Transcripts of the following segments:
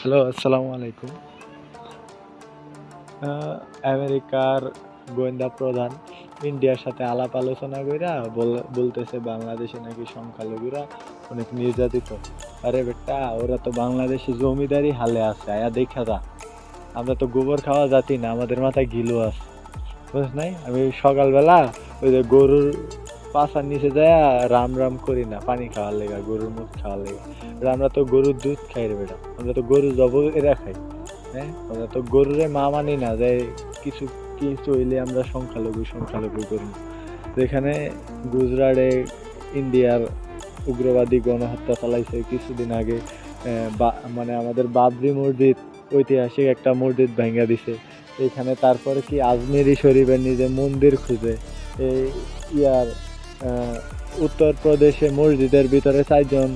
Hello, আসসালামু আলাইকুম। আমেরিকার গোয়েন্দা প্রধান ইন্ডিয়ার সাথে আলাপ আলোচনা বল- বলতেছে বাংলাদেশে নাকি সংখ্যালঘুরা অনেক নির্যাতিত। আরে বেটা, ওরা তো বাংলাদেশি জমিদারি হালে আছে, আয়া দেখা যা। আমরা তো গোবর খাওয়া জাতি না, আমাদের মাথায় গিলু আছে। বুঝছ নাই? আমি সকালবেলা ওই যে গরুর পাশার নিচে যায় রাম রাম করি না, পানি খাওয়ার লেগা, গরুর মুখ খাওয়ার লেগা। আমরা তো গরুর দুধ খাই রে বেটা, আমরা তো গরু জব এরা খাই হ্যাঁ? আমরা তো গরুরে মা মানি না, যে কিছু কিছু হইলে আমরা সংখ্যালঘু সংখ্যালঘু করি যেখানে গুজরাটে ইন্ডিয়ার উগ্রবাদী গণহত্যা চালাইছে কিছুদিন আগে মানে আমাদের বাবরি মসজিদ, ঐতিহাসিক একটা মসজিদ ভেঙে দিছে। এখানে তারপরে কি আজমেরি শরীফের নিজে মন্দির খুঁজে, এই ইয়ার উত্তরপ্রদেশে মসজিদের ভিতরে চারজন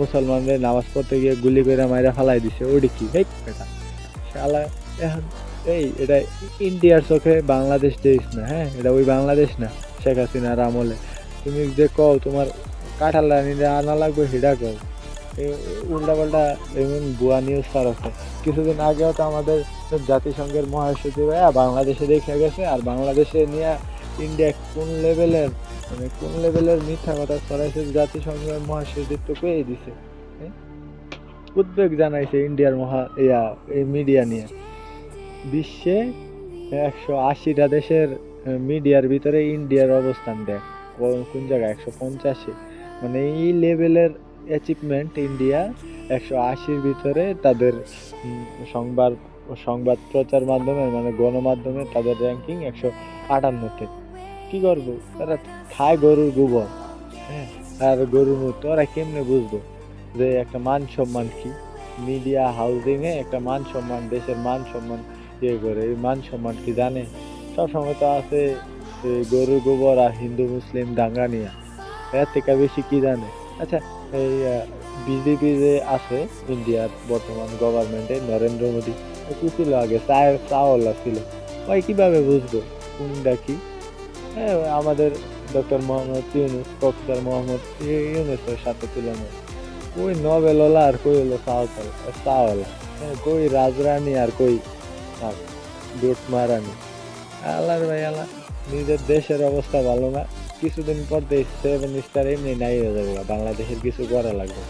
মুসলমানদের নামাজ পড়তে গিয়ে গুলি করে মাইরা ফালাই দিছে। ওটি কি? হেই, এটা শালা, এখন এই, এটা ইন্ডিয়ার চোখে বাংলাদেশ দেশ না হ্যাঁ? এটা ওই বাংলাদেশ না, শেখ হাসিনার আমলে। তুমি যে কও, তোমার কাঁঠাল রানিটা আনা লাগবে সেটা কও। উল্টা পাল্টা এমন বুয়া নিউজ আছে কিছুদিন আগেও তো আমাদের জাতিসংঘের মহাসচিব বাংলাদেশে দেখে গেছে, আর বাংলাদেশে নিয়ে ইন্ডিয়া কোন লেভেলের মানে কোন লেভেলের মিথ্যা কথা ছড়াইছে জাতিসংঘের মহাসচিব পেয়ে দিছে হ্যাঁ? উদ্বেগ জানাইছে ইন্ডিয়ার মহা, ইয়া, এই মিডিয়া নিয়ে। বিশ্বে একশো আশিটা দেশের মিডিয়ার ভিতরে ইন্ডিয়ার অবস্থান দেখ, কোন জায়গায়? একশো পঞ্চাশে। মানে এই লেভেলের অ্যাচিভমেন্ট ইন্ডিয়া একশো আশির ভিতরে তাদের সংবাদ সংবাদ প্রচার মাধ্যমে মানে গণমাধ্যমে তাদের র্যাঙ্কিং একশো আটান্নতে। কি করব? তারা খায় গরুর গোবর। হ্যাঁ আর গরুর মুখ ওরা কেমনে বুঝব যে একটা মান সম্মান কি? মিডিয়া হাউজিং এ একটা মান সম্মান, দেশের মান সম্মান ইয়ে করে? এই মান সম্মান কি জানে? সবসময় তো আছে গরুর গোবর আর হিন্দু, মুসলিম, দাঙ্গা নিয়ে। এর থেকে বেশি কি জানে? আচ্ছা এই বিজেপি যে আছে ইন্ডিয়ার বর্তমান গভর্নমেন্টে নরেন্দ্র মোদী কি ছিল আগে? চায়ের চাওয়ালা ছিল। ওই কীভাবে বুঝব? কোনটা কি? আমাদের ডক্টর মোহাম্মদ ইউনুস, প্রফেসর মোহাম্মদ ইউনুসের সাথে তুলনা কই নোবেলওয়ালা আর কই হলো চাওয়ালা চাওয়ালা হ্যাঁ কই রাজরানী আর কই দুট মারানি। আল্লাহর ভাই, আল্লাহ, নিজের দেশের অবস্থা ভালো না। কিছুদিন পর দেশ সেভেন স্টার এমনি নাই হয়ে যাবে। বাংলাদেশের কিছু করা লাগবে।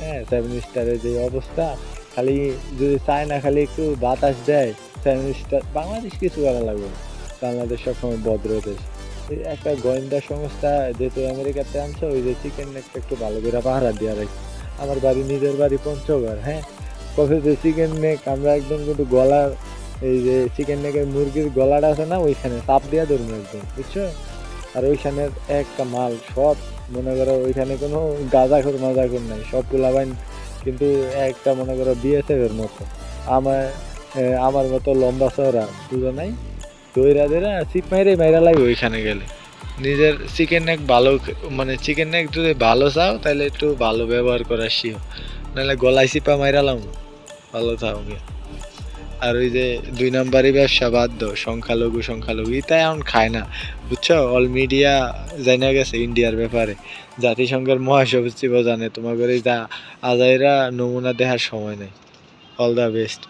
হ্যাঁ সেভেন স্টারের যে অবস্থা, খালি যদি চায় না খালি একটু বাতাস দেয় সেভেন স্টার বাংলাদেশ কিছু করা লাগবে বাংলাদেশ সবসময় ভদ্র দেশ। একটা গোয়েন্দা সংস্থা যেহেতু আমেরিকাতে আনছে, ওই যে চিকেন নেকটা একটু ভালো করে পাহারা দেওয়া রাখছে। আমার বাড়ি, নিজের বাড়ি পঞ্চগড় হ্যাঁ? কবে যে চিকেন নেক আমরা একদম কিন্তু গলার এই যে চিকেন নেকের মুরগির গলাটা আছে না, ওইখানে চাপ দিয়া ধরুন একদম, বুঝছ? আর ওইখানের একটা মাল সব, মনে করো ওইখানে কোনো গাঁজাখোর মাজাখোর নাই, সব পোলাবাইন কিন্তু একটা মনে করো বিএসএফ এর মতো। আমার আমার মতো লম্বা চওড়া, বুঝো নাই? দইরা চিপ মাইরে মাইরা লাগে ওইখানে গেলে। নিজের চিকেন নেক ভালো মানে চিকেন নেক যদি ভালো চাও, তাহলে একটু ভালো ব্যবহার করা শিও। নাহলে গলায় চিপা মাইরালাম ভালো থাও আর ওই যে দুই নাম্বারই ব্যবসা দাও, সংখ্যালঘু সংখ্যালঘু। ইটা এখন খায় না, বুঝছ? অল মিডিয়া জানা গেছে ইন্ডিয়ার ব্যাপারে। জাতিসংঘের মহাসচিবও জানে, তোমাদের এই যা আজাইরা নমুনা দেখার সময় নেই। All the best